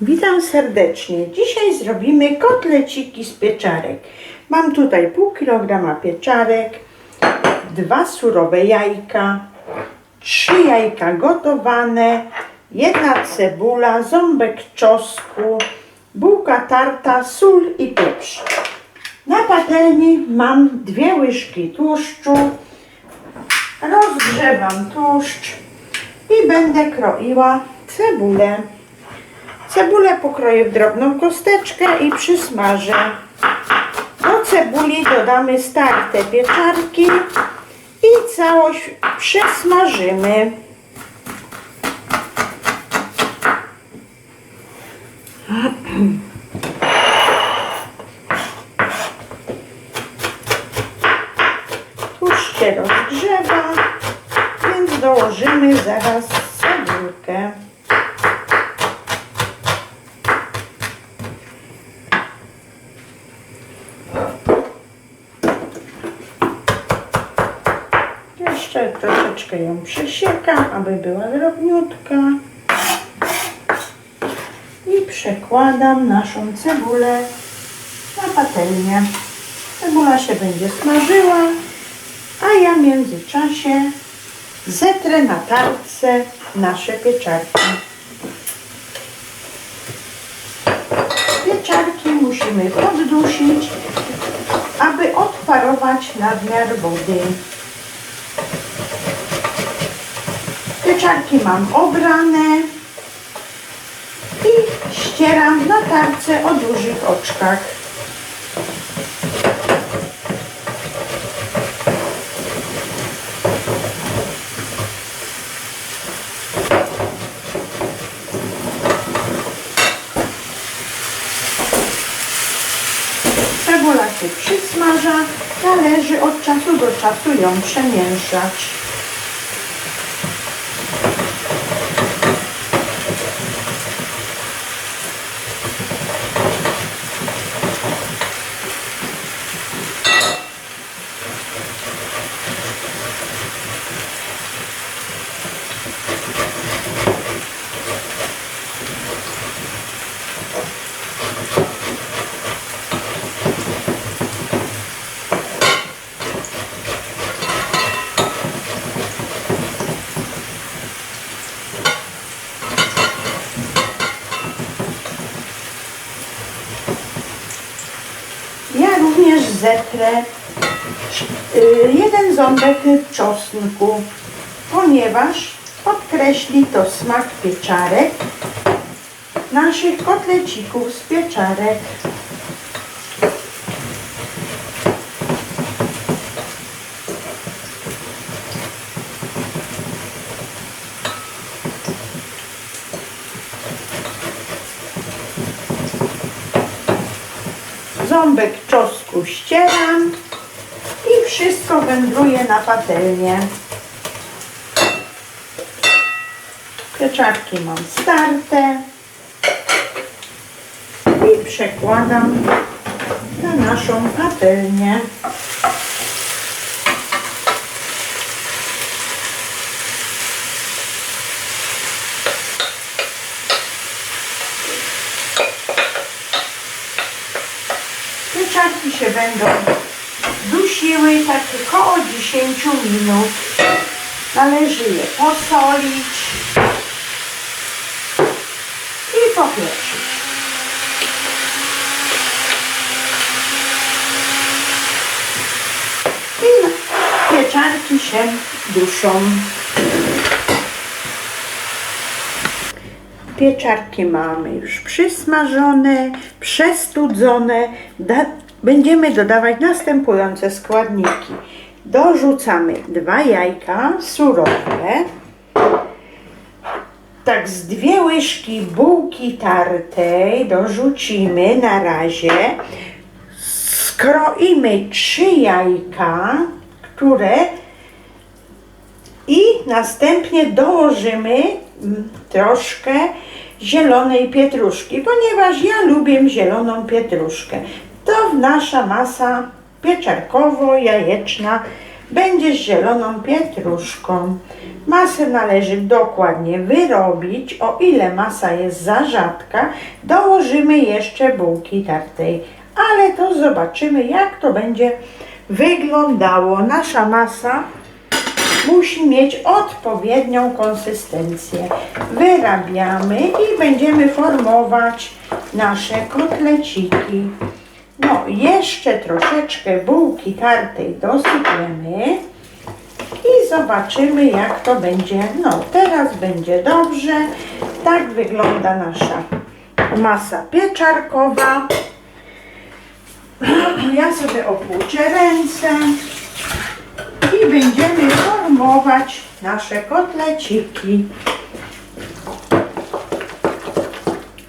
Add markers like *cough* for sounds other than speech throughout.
Witam serdecznie. Dzisiaj zrobimy kotleciki z pieczarek. Mam tutaj pół kilograma pieczarek, dwa surowe jajka, trzy jajka gotowane, jedna cebula, ząbek czosnku, bułka tarta, sól i pieprz. Na patelni mam dwie łyżki tłuszczu, rozgrzewam tłuszcz i będę kroiła cebulę. Cebulę pokroję w drobną kosteczkę i przysmażę. Do cebuli dodamy starte pieczarki i całość przesmażymy. Tłuszcz się rozgrzewa, więc dołożymy zaraz cebulkę. Jeszcze troszeczkę ją przesiekam, aby była drobniutka. I przekładam naszą cebulę na patelnię. Cebula się będzie smażyła, a ja w międzyczasie zetrę na tarce nasze pieczarki. Pieczarki musimy poddusić, aby odparować nadmiar wody. Pieczarki mam obrane i ścieram na tarce o dużych oczkach. Cebula się przysmaża, należy od czasu do czasu ją przemieszać. Ja y, jeden ząbek czosnku, ponieważ podkreśli to smak pieczarek, naszych kotlecików z pieczarek. Ząbek czosnku ścieram i wszystko wędruje na patelnię. Pieczarki mam starte i przekładam na naszą patelnię. Pieczarki się będą dusiły tak około 10 minut. Należy je posolić i popieprzyć. I pieczarki się duszą. Pieczarki mamy już przysmażone, przestudzone. Będziemy dodawać następujące składniki. Dorzucamy dwa jajka surowe, tak z dwie łyżki bułki tartej dorzucimy na razie. Skroimy trzy jajka, które i następnie dołożymy mm, troszkę zielonej pietruszki, ponieważ ja lubię zieloną pietruszkę. To nasza masa pieczarkowo-jajeczna będzie z zieloną pietruszką. Masę należy dokładnie wyrobić. O ile masa jest za rzadka, dołożymy jeszcze bułki tartej. Ale to zobaczymy, jak to będzie wyglądało. Nasza masa musi mieć odpowiednią konsystencję. Wyrabiamy i będziemy formować nasze kotleciki. No, jeszcze troszeczkę bułki tartej dosypiemy i zobaczymy jak to będzie. No, teraz będzie dobrze. Tak wygląda nasza masa pieczarkowa. *clears throat* Ja sobie opłuczę ręce i będziemy formować nasze kotleciki.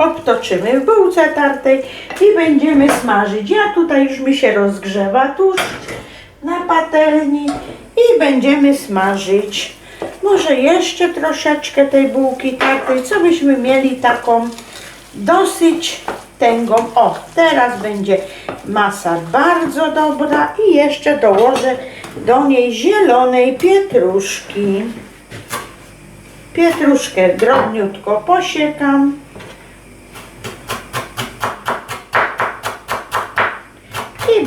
Obtoczymy w bułce tartej i będziemy smażyć. Ja tutaj już mi się rozgrzewa tłuszcz na patelni i będziemy smażyć. Może jeszcze troszeczkę tej bułki tartej, co byśmy mieli taką dosyć tęgą. O, teraz będzie masa bardzo dobra i jeszcze dołożę do niej zielonej pietruszki. Pietruszkę drobniutko posiekam.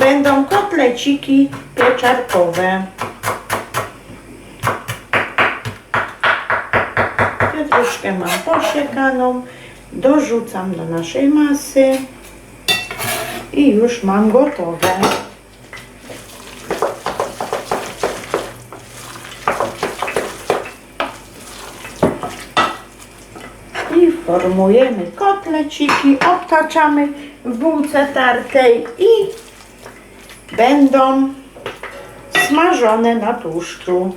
Będą kotleciki pieczarkowe. Pietruszkę mam posiekaną. Dorzucam do naszej masy. I już mam gotowe. I formujemy kotleciki, obtaczamy w bułce tartej i będą smażone na tłuszczu.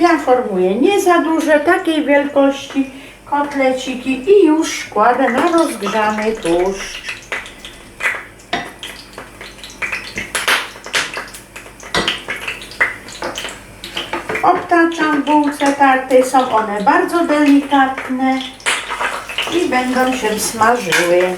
Ja formuję nie za duże, takiej wielkości kotleciki i już kładę na rozgrzany tłuszcz. Obtaczam w bułce tartej, są one bardzo delikatne i będą się smażyły.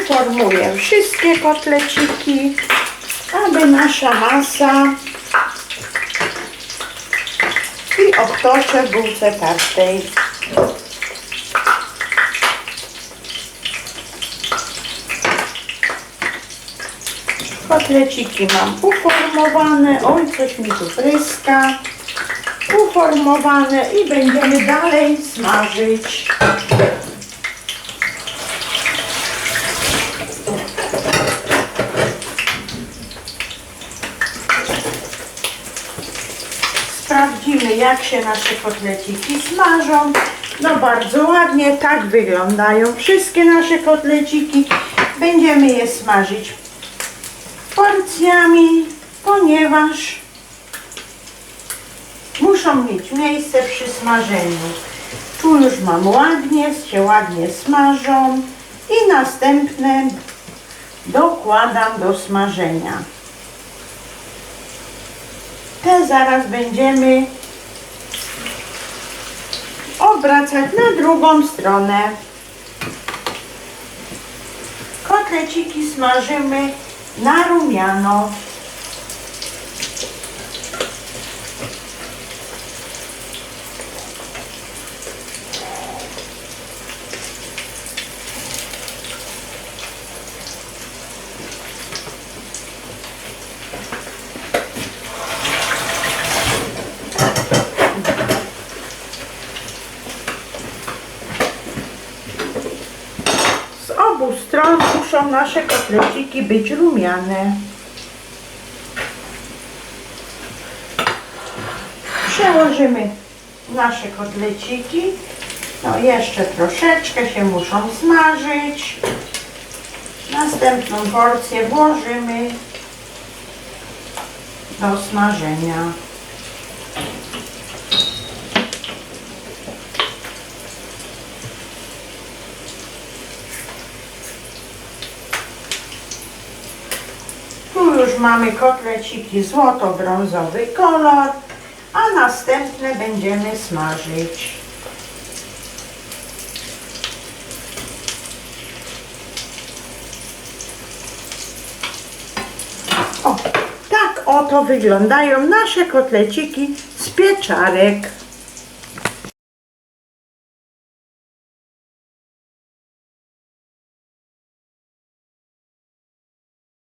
Uformuję wszystkie kotleciki, aby nasza masa i obtoczę bułce tartej. Kotleciki mam uformowane. Oj, coś mi tu pryska. Uformowane i będziemy dalej smażyć. Sprawdzimy jak się nasze kotleciki smażą. No bardzo ładnie, tak wyglądają wszystkie nasze kotleciki. Będziemy je smażyć porcjami, ponieważ muszą mieć miejsce przy smażeniu. Tu już mam ładnie, się ładnie smażą i następne dokładam do smażenia. Te zaraz będziemy obracać na drugą stronę. Kotleciki smażymy na rumiano. Nasze kotleciki być rumiane. Przełożymy nasze kotleciki. No jeszcze troszeczkę się muszą smażyć. Następną porcję włożymy do smażenia. Mamy kotleciki złoto-brązowy kolor, a następne będziemy smażyć. O, tak oto wyglądają nasze kotleciki z pieczarek.